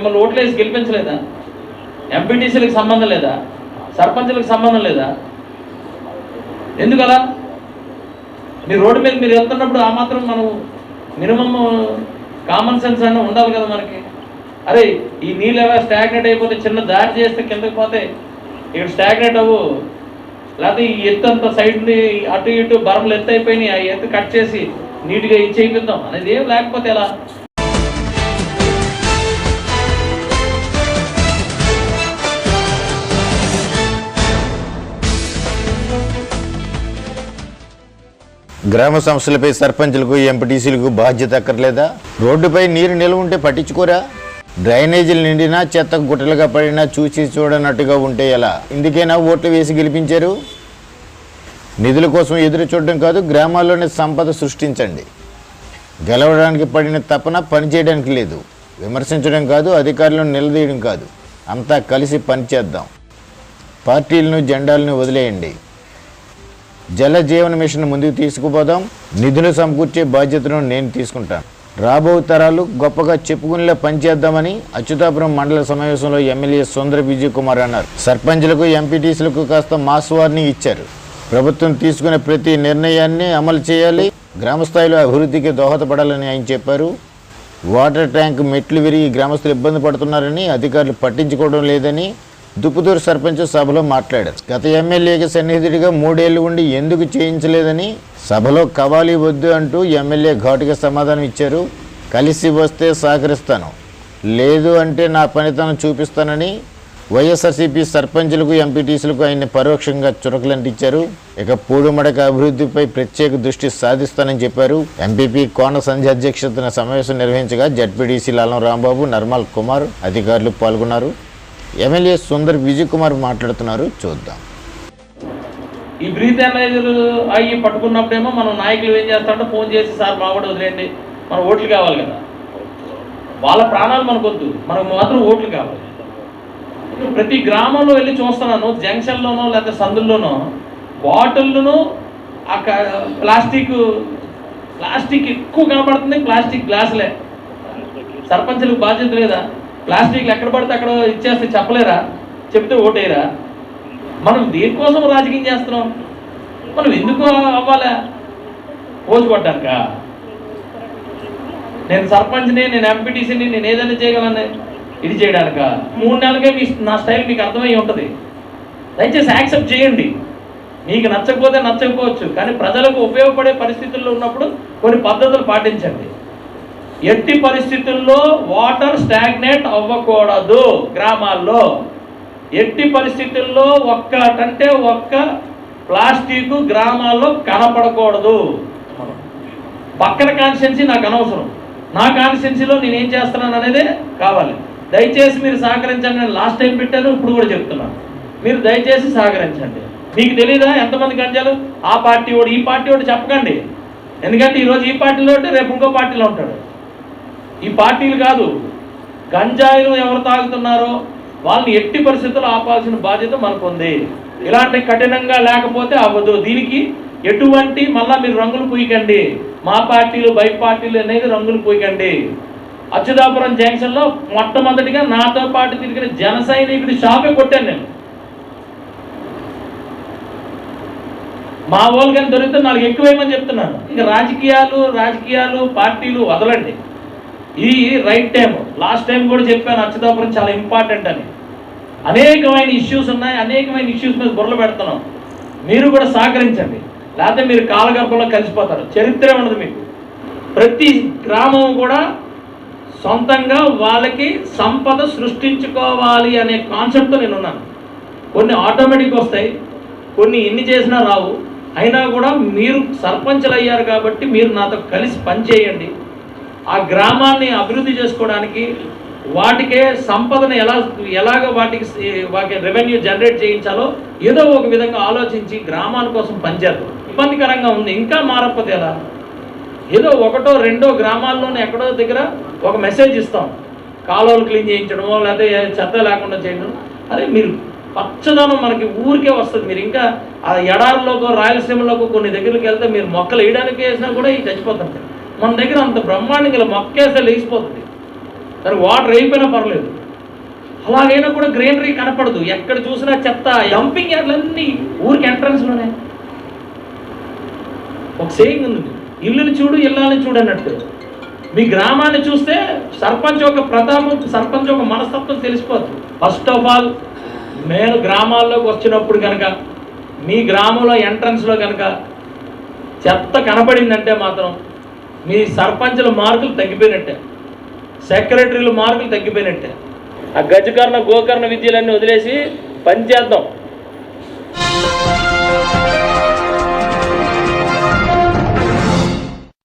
మిమ్మల్ని ఓట్లు వేసి గెలిపించలేదా? ఎంపీటీసీలకు సంబంధం లేదా? సర్పంచులకు సంబంధం లేదా? ఎందుకలా? మీ మీరు రోడ్డు మీద మీరు వెళ్తున్నప్పుడు ఆ మాత్రం మనం మినిమమ్ కామన్ సెన్స్ అన్న ఉండాలి కదా మనకి. అరే ఈ నీళ్ళు ఎలా స్టాగ్నెట్ అయిపోతే చిన్న దారి చేస్తే కిందకి పోతే ఇక్కడ స్టాగ్నెట్ అవ్వు. లేకపోతే ఈ ఎత్తు అంత సైడ్ని అటు ఇటు బరములు ఎత్తు అయిపోయినాయి ఆ ఎత్తు కట్ చేసి నీట్గా ఇది చేయిద్దాం అనేది ఏం లేకపోతే ఎలా? గ్రామ సంస్థలపై సర్పంచ్లకు ఎంపీటీసీలకు బాధ్యత అక్కర్లేదా? రోడ్డుపై నీరు నిల్వ ఉంటే పట్టించుకోరా? డ్రైనేజీలు నిండినా చెత్త గుట్టలుగా పడినా చూసి చూడనట్టుగా ఉంటే ఎలా? ఇందుకైనా ఓట్లు వేసి గెలిపించారు? నిధుల కోసం ఎదురు చూడడం కాదు గ్రామాల్లోనే సంపద సృష్టించండి. గెలవడానికి పడిన తపన పనిచేయడానికి లేదు. విమర్శించడం కాదు అధికారులను నిలదీయడం కాదు. అంతా కలిసి పనిచేద్దాం. పార్టీలను జెండాలను వదిలేయండి. జల జీవన మిషన్ ముందుకు తీసుకుపోదాం. నిధులు సమకూర్చే బాధ్యతను నేను తీసుకుంటాను రాబో తరాలు గొప్పగా చెప్పుకునేలా పనిచేద్దామని అచ్యుతాపురం మండల సమావేశంలో ఎమ్మెల్యే సుందర విజయ్ కుమార్ అన్నారు. సర్పంచ్లకు ఎంపీటీసీలకు కాస్త మాస్ వార్నింగ్ ఇచ్చారు. ప్రభుత్వం తీసుకునే ప్రతి నిర్ణయాన్ని అమలు చేయాలి. గ్రామస్థాయిలో అభివృద్ధికి దోహదపడాలని ఆయన చెప్పారు. వాటర్ ట్యాంక్ మెట్లు విరిగి గ్రామస్తులు ఇబ్బంది పడుతున్నారని అధికారులు పట్టించుకోవడం లేదని దుప్పుదూరు సర్పంచ్ సభలో మాట్లాడారు. గత ఎమ్మెల్యేకి సన్నిహితుడిగా మూడేళ్ళు ఉండి ఎందుకు చేయించలేదని సభలో కవాలి వద్దు అంటూ ఎమ్మెల్యే ఘాటుగా సమాధానం ఇచ్చారు. కలిసి వస్తే సహకరిస్తాను. లేదు అంటే నా పనితనం చూపిస్తానని వైఎస్ఆర్సీపీ సర్పంచులకు ఎంపీటీసీలకు ఆయన పరోక్షంగా చురకలంటించారు ఇక పూడుమడక అభివృద్ధిపై ప్రత్యేక దృష్టి సాధిస్తానని చెప్పారు. ఎంపీపీ కోన సంధ్య అధ్యక్షతన సమావేశం నిర్వహించగా జడ్పీడీసీ లాలం రాంబాబు నర్మల్ కుమార్ అధికారులు పాల్గొన్నారు. ఎమ్మెల్యే సుందర్ విజయ్ కుమార్ మాట్లాడుతున్నారు చూద్దాం. ఈ బ్రీత్ అనలైజర్ అయ్యి పట్టుకున్నప్పుడేమో మనం నాయకులు ఏం చేస్తారంటే ఫోన్ చేసి సార్ మా కూడా వదిలేయండి మన ఓట్లు కావాలి కదా. వాళ్ళ ప్రాణాలు మనకొద్దు మనకు మాత్రం ఓట్లు కావాలి. ప్రతి గ్రామంలో వెళ్ళి చూస్తున్నాను జంక్షన్లోనో లేకపోతే సందుల్లోనో బాటిల్ను ఆ ప్లాస్టిక్ ప్లాస్టిక్ ఎక్కువ కనబడుతుంది ప్లాస్టిక్ గ్లాసులే. సర్పంచులకు బాధ్యత లేదా? ప్లాస్టిక్లు ఎక్కడ పడితే అక్కడ ఇచ్చేస్తే చెప్పలేరా? చెప్తే ఓటేరా మనం దేనికోసం రాజకీయం చేస్తున్నాం? మనం ఎందుకు అవ్వాలా? పోజు కొట్టాక నేను సర్పంచ్ని నేను ఎంపీటీసీని నేను ఏదైనా చేయగలను ఇది చేయడానిక? మూడు నెలలకే మీ నా స్టైల్ మీకు అర్థమై ఉంటుంది. దయచేసి యాక్సెప్ట్ చేయండి. మీకు నచ్చకపోతే నచ్చకపోవచ్చు కానీ ప్రజలకు ఉపయోగపడే పరిస్థితుల్లో ఉన్నప్పుడు కొన్ని పద్ధతులు పాటించండి. ఎట్టి పరిస్థితుల్లో వాటర్ స్టాగ్నేట్ అవ్వకూడదు గ్రామాల్లో. ఎట్టి పరిస్థితుల్లో ఒక్కటంటే ఒక్క ప్లాస్టిక్ గ్రామాల్లో కనపడకూడదు. పక్కన కాన్స్టిట్యున్సీ నాకు అనవసరం. నా కాన్స్టిట్యున్సీలో నేను ఏం చేస్తున్నాను అనేది కావాలి. దయచేసి మీరు సహకరించండి నేను లాస్ట్ టైం పెట్టాను ఇప్పుడు కూడా చెప్తున్నాను. మీరు దయచేసి సహకరించండి. మీకు తెలీదా ఎంతమంది గంజాలు? ఆ పార్టీ వాడు ఈ పార్టీ వాడు చెప్పకండి. ఎందుకంటే ఈరోజు ఈ పార్టీలో ఉంటే రేపు ఇంకో పార్టీలో ఉంటాడు. ఈ పార్టీలు కాదు గంజాయిలు ఎవరు తాగుతున్నారో వాళ్ళని ఎట్టి పరిస్థితుల్లో ఆపాల్సిన బాధ్యత మనకు ఉంది ఇలాంటి కఠినంగా లేకపోతే అవ్వదు. దీనికి ఎటువంటి మళ్ళా మీరు రంగులు పూయకండి. మా పార్టీలు బై పార్టీలు అనేది రంగులు పూయకండి. అచ్యుతాపురం జంక్షన్లో మొట్టమొదటిగా నాతో పాటు తిరిగిన జన సైనికుడి షాపే కొట్టాను నేను. మా వాళ్ళు కానీ దొరికితే నాలుగు ఎక్కువేమని చెప్తున్నాను? ఇక రాజకీయాలు రాజకీయాలు పార్టీలు వదలండి. ఈ రైట్ టైం లాస్ట్ టైం కూడా చెప్పాను అచ్యుతాపురం చాలా ఇంపార్టెంట్ అని. అనేకమైన ఇష్యూస్ ఉన్నాయి అనేకమైన ఇష్యూస్ మీద బుర్రలు పెడుతున్నాం. మీరు కూడా సహకరించండి. లేకపోతే మీరు కాలగర్భంలో కలిసిపోతారు. చరిత్ర ఉండదు మీకు. ప్రతి గ్రామం కూడా సొంతంగా వాళ్ళకి సంపద సృష్టించుకోవాలి అనే కాన్సెప్ట్తో నేను ఉన్నాను కొన్ని ఆటోమేటిక్ వస్తాయి కొన్ని ఎన్ని చేసినా రావు. అయినా కూడా మీరు సర్పంచులు అయ్యారు కాబట్టి మీరు నాతో కలిసి పనిచేయండి. ఆ గ్రామాన్ని అభివృద్ధి చేసుకోవడానికి వాటికే సంపదను ఎలా ఎలాగ వాటికి వాటి రెవెన్యూ జనరేట్ చేయించాలో ఏదో ఒక విధంగా ఆలోచించి గ్రామాల కోసం పనిచేద్దాం. ఇబ్బందికరంగా ఉంది. ఇంకా మారకపోతే ఎలా? ఏదో ఒకటో రెండో గ్రామాల్లోనే ఎక్కడో దగ్గర ఒక మెసేజ్ ఇస్తాం. కాలువలు క్లీన్ చేయించడమో లేకపోతే చెత్త లేకుండా చేయడం. అదే మీరు పచ్చదనం మనకి ఊరికే వస్తుంది. మీరు ఇంకా ఆ ఎడారిలోకో రాయలసీమలోకో కొన్ని దగ్గరికి వెళ్తే మీరు మొక్కలు వేయడానికి వేసినా కూడా ఇవి చచ్చిపోతుంటాయి మన దగ్గర అంత బ్రహ్మాండంగా ఇలా మొక్కేస్తే లేచిపోతుంది. దానికి వాటర్ అయిపోయినా పర్లేదు. అలాగైనా కూడా గ్రీనరీ కనపడదు. ఎక్కడ చూసినా చెత్త డంపింగ్ యార్డ్లన్నీ ఊరికి ఎంట్రన్స్లోనే ఒక సేయింగ్ ఉంది. ఇల్లుని చూడు ఇల్లాలని చూడు అన్నట్టు. మీ గ్రామాన్ని చూస్తే సర్పంచ్ యొక్క ప్రతాపం సర్పంచ్ యొక్క మనస్తత్వం తెలిసిపోద్ది. ఫస్ట్ ఆఫ్ ఆల్ నేను గ్రామాల్లోకి వచ్చినప్పుడు కనుక మీ గ్రామంలో ఎంట్రన్స్లో కనుక చెత్త కనపడిందంటే మాత్రం మీ సర్పంచుల మార్కులు తగ్గిపోయినట్టే. సెక్రటరీల మార్కులు తగ్గిపోయినట్టే. ఆ గజకర్ణ గోకర్ణ విద్యలన్నీ వదిలేసి పని చేద్దాం.